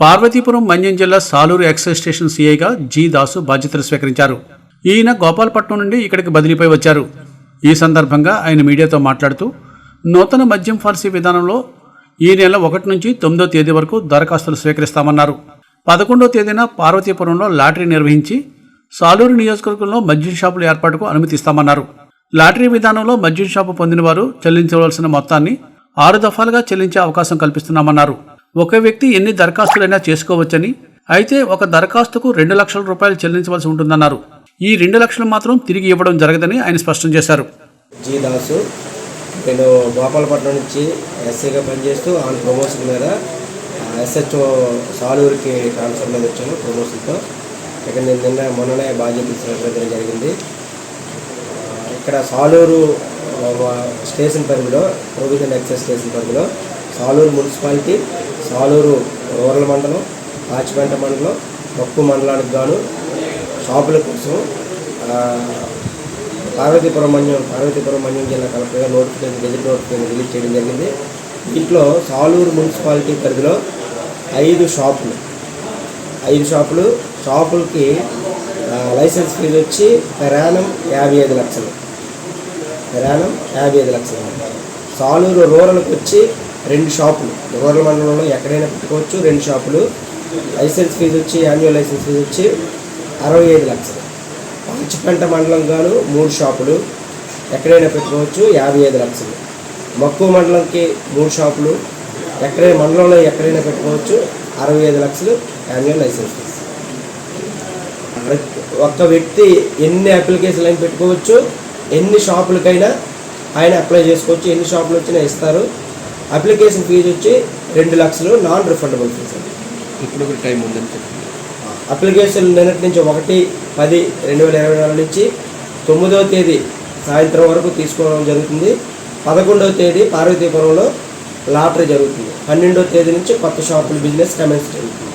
పార్వతీపురం మన్యం జిల్లా Saluru excise station సీఐగా G Dasu బాధ్యతలు స్వీకరించారు. ఈయన గోపాలపట్నం నుండి ఇక్కడికి బదిలీపై వచ్చారు. ఈ సందర్భంగా ఆయన మీడియాతో మాట్లాడుతూ నూతన మద్యం ఫార్సీ విధానంలో ఈ నెల ఒకటి నుంచి తొమ్మిదో తేదీ వరకు దరఖాస్తులు స్వీకరిస్తామన్నారు. పదకొండో తేదీన పార్వతీపురంలో లాటరీ నిర్వహించి సాలూరు నియోజకవర్గంలో మద్యం షాపుల ఏర్పాటుకు అనుమతిస్తామన్నారు. లాటరీ విధానంలో మద్యం షాపు పొందిన వారు చెల్లించవలసిన మొత్తాన్ని ఆరు దఫాలుగా చెల్లించే అవకాశం కల్పిస్తున్నామన్నారు. ఒక వ్యక్తి ఎన్ని దరఖాస్తులైనా చేసుకోవచ్చని? అయితే ఒక దరఖాస్తుకు రెండు లక్షల రూపాయలు చెల్లించవలసి ఉంటుందన్నారు. ఈ రెండు లక్షలు మాత్రం తిరిగి ఇవ్వడం జరగదని ఆయన స్పష్టం చేశారు. జీ దాసు నేను గోపాలపట్నం నుంచి ఎస్సీగా పనిచేస్తూ ఆన్ ప్రమోషన్ మీద ఎస్హెచ్ఓ సాలూరుకి ట్రాన్స్ఫర్ మీద వచ్చాను ప్రమోషన్తో. ఇక్కడ నేను నిన్న మొన్ననే బాధ్యత స్వీకరించడం జరిగింది. ఇక్కడ సాలూరు స్టేషన్ పరిధిలో ప్రొవిజన్ ఎక్సైజ్ స్టేషన్ పరిధిలో సాలూరు మున్సిపాలిటీ సాలూరు రూరల్ మండలం కాచిపేట మండలం మక్కు మండలానికి గాను షాపుల కోసం పార్వతీపురం మన్యం పార్వతీపురం మన్యం జిల్లా కలెక్టర్గా నోటిఫికేషన్ గెజెట్ నోటిఫికేషన్ రిలీజ్ చేయడం జరిగింది. దీంట్లో సాలూరు మున్సిపాలిటీ పరిధిలో ఐదు షాపులు. ఐదు షాపులు షాపులకి లైసెన్స్ ఫీజు వచ్చి ప్రయాణం యాభై ఐదు లక్షలు. ప్రయాణం యాభై ఐదు లక్షలు. సాలూరు రూరల్కి వచ్చి రెండు షాపులు. రూరల్ మండలంలో ఎక్కడైనా పెట్టుకోవచ్చు రెండు షాపులు. లైసెన్స్ ఫీజు వచ్చి యాన్యువల్ లైసెన్స్ ఫీజు వచ్చి అరవై ఐదు లక్షలు. పంచపంట మండలం గాను మూడు షాపులు. ఎక్కడైనా పెట్టుకోవచ్చు యాభై ఐదు లక్షలు. మక్కువ మండలంకి మూడు షాపులు. ఎక్కడైనా మండలంలో ఎక్కడైనా పెట్టుకోవచ్చు అరవై ఐదు లక్షలు యాన్యువల్ లైసెన్స్ ఫీజు. ఒక్క వ్యక్తి ఎన్ని అప్లికేషన్లు అయినా పెట్టుకోవచ్చు ఎన్ని షాపులకైనా ఆయన అప్లై చేసుకోవచ్చు ఎన్ని షాపులు వచ్చినా ఇస్తారు. అప్లికేషన్ ఫీజు వచ్చి రెండు లక్షలు నాన్ రిఫండబుల్ ఫీజు అండి. ఇప్పుడు కూడా టైం ఉందని చెప్పి అప్లికేషన్ నిన్నటి నుంచి ఒకటి పది రెండు వేల ఇరవై నాలుగు నుంచి తొమ్మిదవ తేదీ సాయంత్రం వరకు తీసుకోవడం జరుగుతుంది. పదకొండవ తేదీ పార్వతీపురంలో లాటరీ జరుగుతుంది. పన్నెండవ తేదీ నుంచి కొత్త షాపుల బిజినెస్ కమెన్స్ జరుగుతుంది.